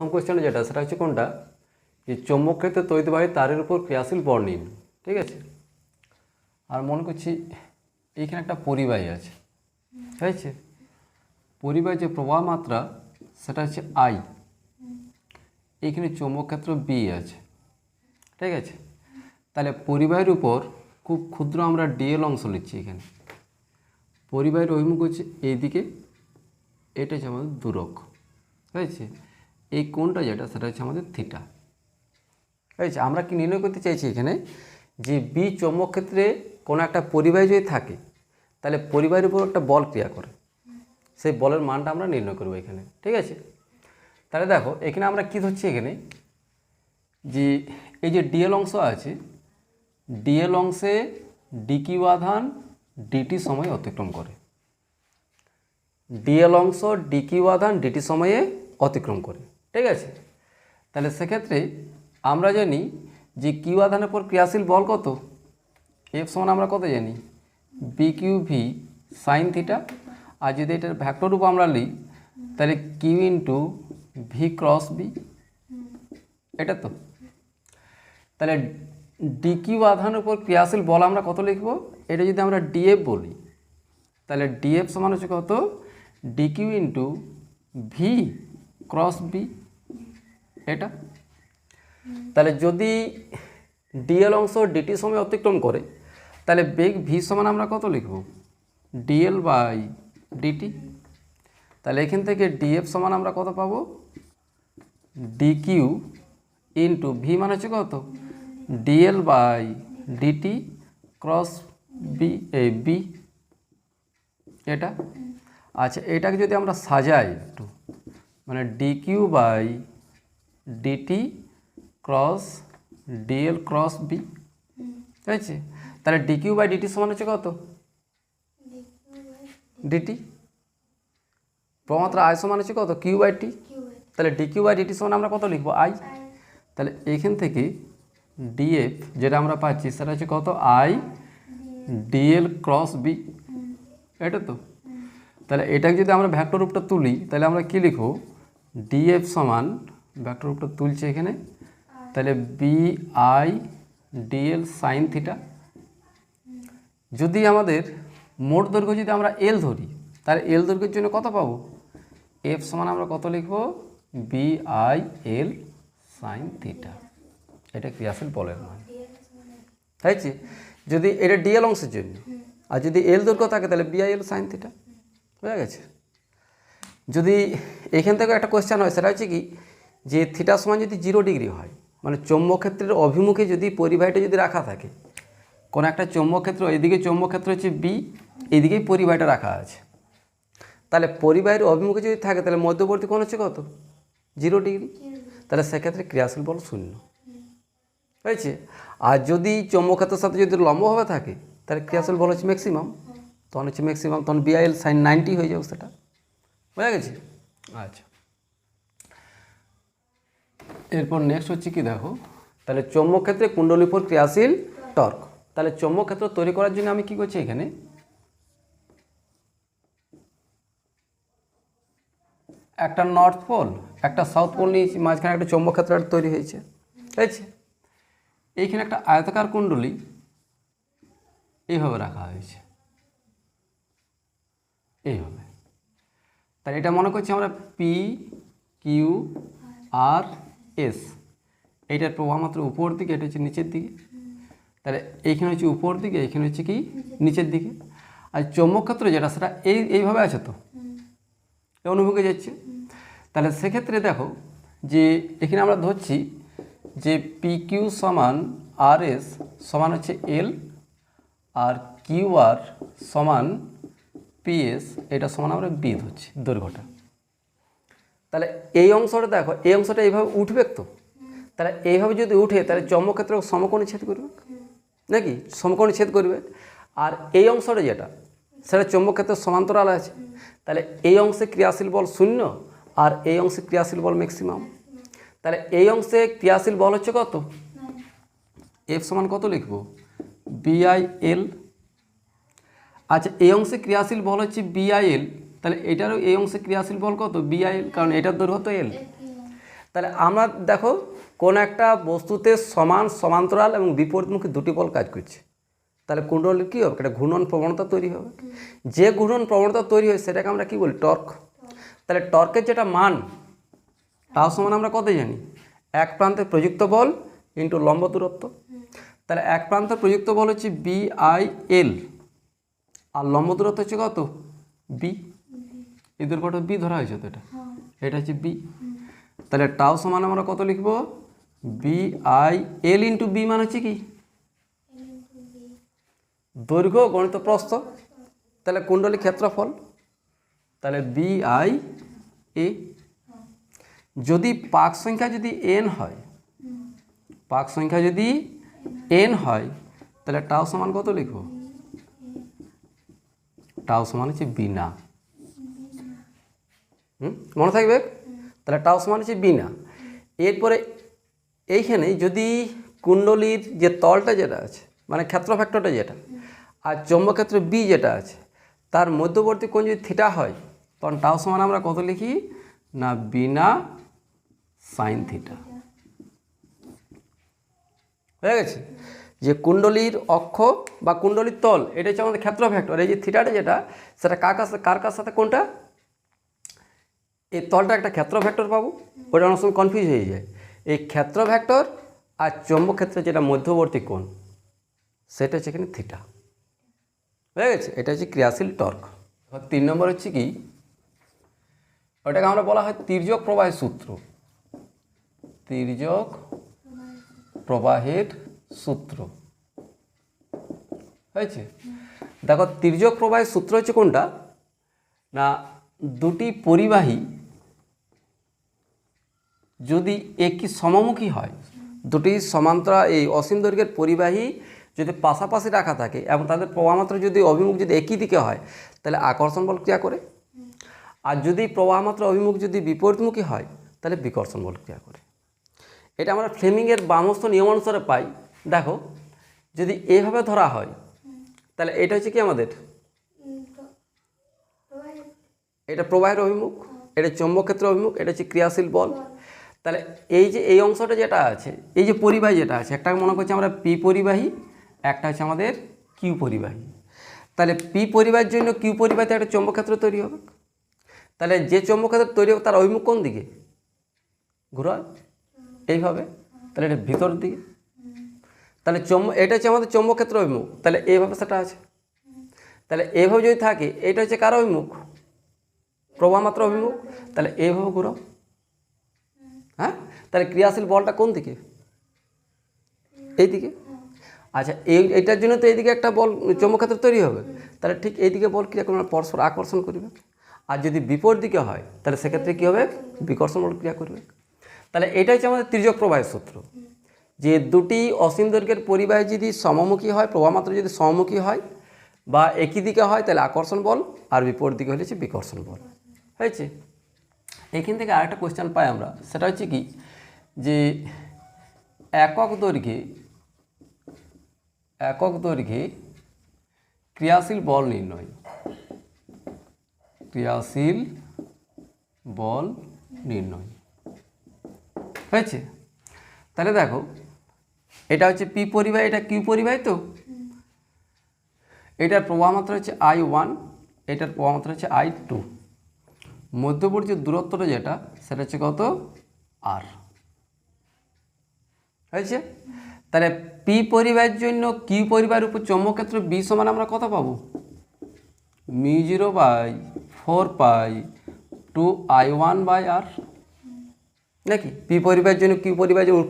প্রথম কোয়েশ্চেনে যেটা, সেটা হচ্ছে কোনটা? যে চৌম্বক ক্ষেত্রে তৈরিবাহী তারের উপর ক্রিয়াশীল বল নিন ঠিক আছে? আর মনে করছি এইখানে একটা পরিবাহী আছে, ঠিক আছে? পরিবাহীর যে প্রবাহ মাত্রা, সেটা হচ্ছে আই এইখানে চৌম্বক ক্ষেত্র বি আছে, ঠিক আছে? তাহলে পরিবাহীর উপর খুব ক্ষুদ্র আমরা ডিএল অংশ নিচ্ছি এখানে। পরিবাহীর অভিমুখ হচ্ছে এইদিকে, এটা হচ্ছে আমাদের দূরক, ঠিক আছে? এই কোণটা যেটা, সেটা হচ্ছে আমাদের থিটা ঠিক আছে আমরা কি নির্ণয় করতে চাইছি এখানে? যে বি চৌম্বক ক্ষেত্রে কোনো একটা পরিবাহী যদি থাকে, তাহলে পরিবাহীর উপর একটা বল ক্রিয়া করে। সেই বলের মানটা আমরা নির্ণয় করব এখানে, ঠিক আছে? তাহলে দেখো, এখানে আমরা কী ধরছি এখানে? যে এই যে ডিএল অংশ আছে ডিএল অংশে ডিকিউ আধান ডিটি সময় অতিক্রম করে। ডিএল অংশ ডিকিউ আধান ডিটি সময়ে অতিক্রম করে। ঠিক আছে? তাহলে সেক্ষেত্রে আমরা জানি যে কিউ আধানের পর ক্রিয়াশীল বল কত? এফ সমান আমরা কত জানি? B Q V sine theta আর যদি এটার ভ্যাক্টর রূপ আমরা নিই তাহলে Q into V cross B এটা তো? তাহলে ডিকিউ আধানের উপর ক্রিয়াশীল বল আমরা কত লিখব? এটা যদি আমরা ডিএফ বলি, তাহলে ডিএফ সমান হচ্ছে কত? DQ into V cross B এটা। তাহলে যদি ডিএল অংশ ডিটি সময় অতিক্রম করে, তাহলে বেগ ভি সমান আমরা কত লিখব? ডিএল বাই ডিটি তাহলে এখান থেকে ডিএফ সমান আমরা কত পাবো? ডিকিউ ইন্টু ভি মানে হচ্ছে কত? DL by DT cross B A B এটা? আচ্ছা এটাকে যদি আমরা সাজাই একটু। মানে DQ by DT cross DL cross B ঠিক আছে তাহলে ডিকিউ বাই ডিটি সমান হচ্ছে কত? ডিটি প্রমাত্রা আই সমান হচ্ছে কত? কিউ বাই টি তাহলে ডিকিউ বাই ডিটি সমান আমরা কত লিখব? আই তাহলে এইখান থেকে ডিএফ যেটা আমরা পাচ্ছি, সেটা হচ্ছে কত? আই ডিএল ক্রস বি এটা তো? তাহলে এটাকে যদি আমরা ভ্যাক্টর রূপটা তুলি, তাহলে আমরা কি লিখব? ডিএফ সমান ভ্যাক্টর রূপটা তুলছি এখানে। তাহলে B I DL sine theta যদি আমাদের মোট দৈর্ঘ্য যদি আমরা এল ধরি, তাহলে এল দৈর্ঘ্যের জন্য কত পাবো? এফ সমান আমরা কত লিখব? B I L sine theta এটা ক্রিয়াশীল বলের মান? তাইছি যদি এটা ডিএল অংশের জন্য, আর যদি এল দৈর্ঘ্য থাকে, তাহলে বিআইএল সাইন থিটা বুঝা গেছে। যদি এখান থেকে একটা কোয়েশ্চেন হয়, সেটা হচ্ছে কি, যে থিটা সমান যদি জিরো ডিগ্রি হয় মানে চৌম্বক ক্ষেত্রের অভিমুখে যদি পরিবাহীটা যদি রাখা থাকে, কোনো একটা চৌম্বক ক্ষেত্র এদিকে চৌম্বক ক্ষেত্র হচ্ছে বি এদিকেই পরিবাহীটা রাখা আছে। তাহলে পরিবাহীর অভিমুখে যদি থাকে, তাহলে মধ্যবর্তী কোণ হচ্ছে কত? জিরো ডিগ্রি তাহলে সেক্ষেত্রে ক্রিয়াশীল বল শূন্য। হয়েছে? আর যদি চৌম্বক্ষেত্রের সাথে যদি লম্বভাবে থাকে, তাহলে ক্রিয়াশীল বল হচ্ছে ম্যাক্সিমাম তখন হচ্ছে ম্যাক্সিমাম তখন বিআইএল সাইন নাইনটি হয়ে যাবে সেটা বোঝা গেছে? আচ্ছা। এরপর নেক্সট হচ্ছে কি দেখো? তাহলে চৌম্বক ক্ষেত্রে কুণ্ডলীর উপর ক্রিয়াশীল টর্ক। তাহলে চৌম্বক ক্ষেত্র তৈরি করার জন্য আমি কি করছি এখানে? একটা নর্থ পোল একটা সাউথ পোল নিয়েছি মাঝখানে একটা চৌম্বক ক্ষেত্র তৈরি হয়েছে। ঠিক আছে এইখানে একটা আয়তাকার কুণ্ডলী এইভাবে রাখা হয়েছে। এইভাবে। তাহলে এটা মনে করছি আমরা পি কিউ আর এস এইটার প্রভাব মাত্র উপর দিকে, এটা হচ্ছে নিচের দিকে। তাহলে এইখানে হচ্ছে উপর দিকে, এইখানে হচ্ছে কি? নিচের দিকে। আর চৌম্বক ক্ষেত্র যেটা, সেটা এই, এইভাবে আছে তো? এই অনুভূকে যাচ্ছে। তাহলে সেক্ষেত্রে দেখো যে এখানে আমরা ধরছি যে পি কিউ সমান আর এস সমান হচ্ছে এল আর কিউ আর সমান পিএস এটা সমান আমরা বি ধরছি দৈর্ঘ্যটা। তাহলে এই অংশটা দেখো, এই অংশটা এইভাবে উঠবে তো? তাহলে এইভাবে যদি উঠে, তাহলে চৌম্বক্ষেত্র সমকোণে ছেদ করবে? নাকি? সমকোণে ছেদ করবে। আর এই অংশটা যেটা, সেটা চৌম্বক্ষেত্রের সমান্তরাল আছে। তাহলে এই অংশে ক্রিয়াশীল বল শূন্য, আর এই অংশে ক্রিয়াশীল বল ম্যাক্সিমাম তাহলে এই অংশে ক্রিয়াশীল বল হচ্ছে কত? এফ সমান কত লিখব? বিআইএল আচ্ছা এই অংশে ক্রিয়াশীল বল হচ্ছে বিআইএল তাহলে এটারও এই অংশে ক্রিয়াশীল বল কত? বিআইএল কারণ এটার দৈর্ঘ্য তো এল তাহলে আমরা দেখো, কোন একটা বস্তুতে সমান, সমান্তরাল এবং বিপরীতমুখী দুটি বল কাজ করছে। তাহলে কুণ্ডলীর কী হবে? একটা ঘূর্ণন প্রবণতা তৈরি হবে। যে ঘূর্ণন প্রবণতা তৈরি হয়, সেটাকে আমরা কি বলি? টর্ক। তাহলে টর্কের যেটা মান তাও সমান আমরা কত জানি? এক প্রান্তে প্রযুক্ত বল ইন্টু লম্ব দূরত্ব। তাহলে এক প্রান্তে প্রযুক্ত বল হচ্ছে বি আই এল আর লম্ব দূরত্ব হচ্ছে কত? বি এই দুর্ঘটনা বি ধরা হয়েছে তো এটা? এটা হচ্ছে বি তাহলে টাও সমান আমরা কত লিখব? B I L into B মানে হচ্ছে কি? দৈর্ঘ্য গণিত প্রস্থ। তাহলে কুণ্ডলী ক্ষেত্রফল। তাহলে বি আই এ যদি পাক সংখ্যা যদি এন হয় পাক সংখ্যা যদি এন হয় তাহলে টাও সমান কত লিখব? টাও সমান হচ্ছে বিনা হুম? মনে থাকবে? তাহলে টাও সমান হচ্ছে বিনা এরপরে এইখানে যদি কুণ্ডলীর যে তলটা যেটা আছে মানে ক্ষেত্র ফ্যাক্টরটা যেটা, আর চৌম্বক্ষেত্র বি যেটা আছে, তার মধ্যবর্তী কোণ যদি থিটা হয়, তখন টাও সমান আমরা কত লিখি? না বিনা সাইন থিটা হয়ে গেছে? যে কুণ্ডলীর অক্ষ বা কুণ্ডলীর তল, এটা হচ্ছে আমাদের ক্ষেত্র ফ্যাক্টর এই যে থিটাটা যেটা, সেটা কার কাছে, কার কার সাথে, কোনটা? এই তলটা একটা ক্ষেত্র ভেক্টর পাবো, ওটা অনেক সময় কনফিউজ হয়ে যায়। এই ক্ষেত্র ভেক্টর আর চৌম্বক ক্ষেত্রে যেটা মধ্যবর্তী কোণ, সেটা হচ্ছে এখানে থিটা হয়ে গেছে? এটা হচ্ছে ক্রিয়াশীল টর্ক। তিন নম্বর হচ্ছে কি? ওটাকে আমরা বলা হয় তির্যক প্রবাহের সূত্র। তির্যক প্রবাহের সূত্র। হয়েছে? দেখো তির্যক প্রবাহের সূত্র হচ্ছে কোনটা? না, দুটি পরিবাহী যদি একই সমমুখী হয়, দুটি সমান্তরা এই অসীম দৈর্ঘ্যের পরিবাহী যদি পাশাপাশি রাখা থাকে এবং তাদের প্রবাহমাত্রা যদি অভিমুখ যদি একই দিকে হয়, তাহলে আকর্ষণ বল ক্রিয়া করে। আর যদি প্রবাহমাত্রা অভিমুখ যদি বিপরীতমুখী হয়, তাহলে বিকর্ষণ বল ক্রিয়া করে। এটা আমরা ফ্লেমিংয়ের বামস্থ নিয়ম অনুসারে পাই। দেখো, যদি এইভাবে ধরা হয়, তাহলে এটা হচ্ছে কি আমাদের? এটা প্রবাহের অভিমুখ, এটা চৌম্বক ক্ষেত্র অভিমুখ, এটা হচ্ছে ক্রিয়াশীল বল। তাহলে এই যে এই অংশটা যেটা আছে, এই যে পরিবাহী যেটা আছে, একটা মনে করছি আমরা পি পরিবাহী, একটা হচ্ছে আমাদের কিউ পরিবাহী। তাহলে পি পরিবাহের জন্য কিউ পরিবাহীতে একটা চৌম্বক ক্ষেত্র তৈরি হবে। তাহলে যে চৌম্বক ক্ষেত্র তৈরি হবে, তার অভিমুখ কোন দিকে? ঘুরায় এইভাবে। তাহলে এটা ভিতর দিকে। তাহলে চৌম্ব এটা হচ্ছে আমাদের চৌম্বক ক্ষেত্র অভিমুখ। তাহলে এইভাবে সেটা আছে। তাহলে এইভাবে যদি থাকে, এটা হচ্ছে কার অভিমুখ? প্রবাহ মাত্র অভিমুখ। তাহলে এইভাবে ঘুরাও। হ্যাঁ? তাহলে ক্রিয়াশীল বলটা কোন দিকে? এই দিকে আচ্ছা এই, এটার জন্য তো এইদিকে একটা বল চৌম্বক্ষেত্র তৈরি হবে। তাহলে ঠিক এইদিকে বল ক্রিয়া করবে, পরস্পর আকর্ষণ করবে। আর যদি বিপরীত দিকে হয়, তাহলে সেক্ষেত্রে কী হবে? বিকর্ষণ বল ক্রিয়া করবে। তাহলে এটা হচ্ছে আমাদের তির্যক প্রবাহের সূত্র। যে দুটি অসীম দৈর্ঘ্যের পরিবাহী যদি সমমুখী হয়, প্রবাহমাত্রা যদি সমমুখী হয় বা একই দিকে হয়, তাহলে আকর্ষণ বল আর বিপরীত দিকে হলে হচ্ছে বিকর্ষণ বল। হয়েছে? এখান থেকে আরেকটা কোয়েশ্চেন পাই আমরা। সেটা হচ্ছে কি? যে একক দৈর্ঘ্যে একক দৈর্ঘ্যে ক্রিয়াশীল বল নির্ণয়। ক্রিয়াশীল বল নির্ণয়। হয়েছে? তাহলে দেখো এটা হচ্ছে পি পরিবাহী, এটা কিউ পরিবাহী তো? এটার প্রবাহ মাত্রা হচ্ছে আই ওয়ান, এটার প্রবাহ মাত্রা হচ্ছে আই টু। মধ্যবর্তী দূরত্বটা যেটা, সেটা হচ্ছে কত? আর। হয়েছে? তাহলে পি পরিবারের জন্য কিউ পরিবারের উপর চৌম্বক্ষেত্র বি সমান আমরা কত পাবো? Mu zero by four pi two I one by R. নাকি? পি পরিবারের জন্য কিউ পরিবারের জন্য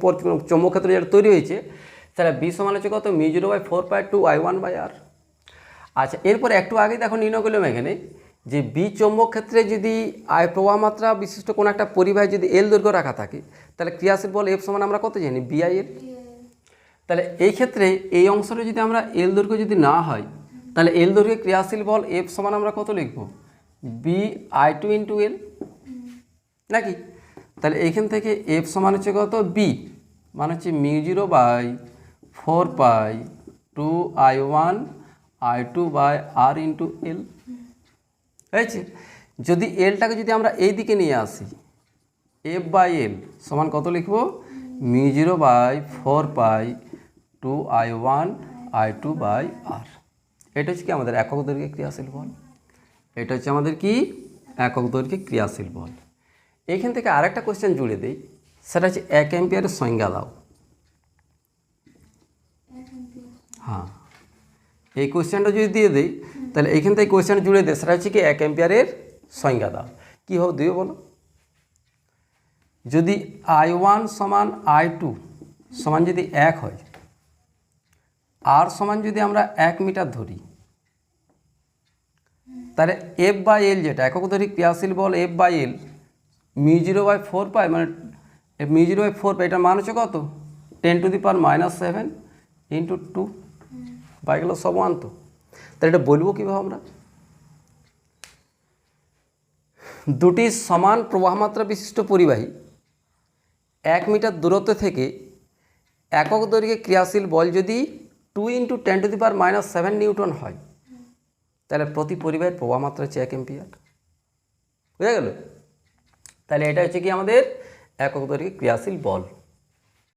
চৌম্বক্ষেত্র যেটা তৈরি হয়েছে, তাহলে বি সমান হচ্ছে কত zero by four pi two, I one by R. আচ্ছা এরপর একটু আগে দেখো নির্ণয় করলাম এখানে, যে বি চৌম্বক ক্ষেত্রে যদি আয় প্রবাহ মাত্রা বিশিষ্ট কোনো একটা পরিবাহী যদি এল দৈর্ঘ্য রাখা থাকে, তাহলে ক্রিয়াশীল বল এফ সমান আমরা কত জানি? বিআই এল তাহলে এই ক্ষেত্রে এই অংশটা যদি আমরা এল দৈর্ঘ্য যদি না হয়, তাহলে এল দৈর্ঘ্যে ক্রিয়াশীল বল এফ সমান আমরা কত লিখব? B I two into L. নাকি? তাহলে এইখান থেকে এফ সমান হচ্ছে কত? বি মানে হচ্ছে mu zero by four pi two I one I two by R into L হয়েছে? যদি এলটাকে যদি আমরা এই দিকে নিয়ে আসি এফ বাই এল সমান কত লিখব? Mu zero by four pi two I one I two by R এটা হচ্ছে কি আমাদের একক দৈর্ঘ্যে ক্রিয়াশীল বল? এটা হচ্ছে আমাদের কি? একক দৈর্ঘ্যে ক্রিয়াশীল বল। এইখান থেকে আরেকটা কোশ্চেন জুড়ে দিই। সেটা হচ্ছে এক অ্যাম্পিয়ারের সংজ্ঞা দাও। হ্যাঁ। এই কোয়েশ্চেনটা যদি দিয়ে দিই, তাহলে এইখান থেকে কোশ্চেন জুড়ে দেয় সেটা হচ্ছে কি এক অ্যাম্পিয়ারের সংজ্ঞা দাও। কী হবে দিও বলো? যদি আই ওয়ান সমান আই টু সমান যদি এক হয়, আর সমান যদি আমরা এক মিটার ধরি, তাহলে এফ বাই এল যেটা, একক ধরি ক্রিয়াশীল বল F by L mu zero by four pi মানে mu zero by four pi, এটার মান হচ্ছে কত? Ten to the power minus seven into two by গেল সব ওয়ান তো। তাহলে এটা বলব কীভাবে আমরা? দুটি সমান প্রবাহমাত্রা বিশিষ্ট পরিবাহী এক মিটার দূরত্ব থেকে একক দৈর্ঘ্যে ক্রিয়াশীল বল যদি two into ten to the power minus seven newton হয়, তাহলে প্রতি পরিবাহের প্রবাহ মাত্রা হচ্ছে এক এম্পিয়ার বুঝা গেল? তাহলে এটা হচ্ছে কি আমাদের একক দৈর্ঘ্যে ক্রিয়াশীল বল।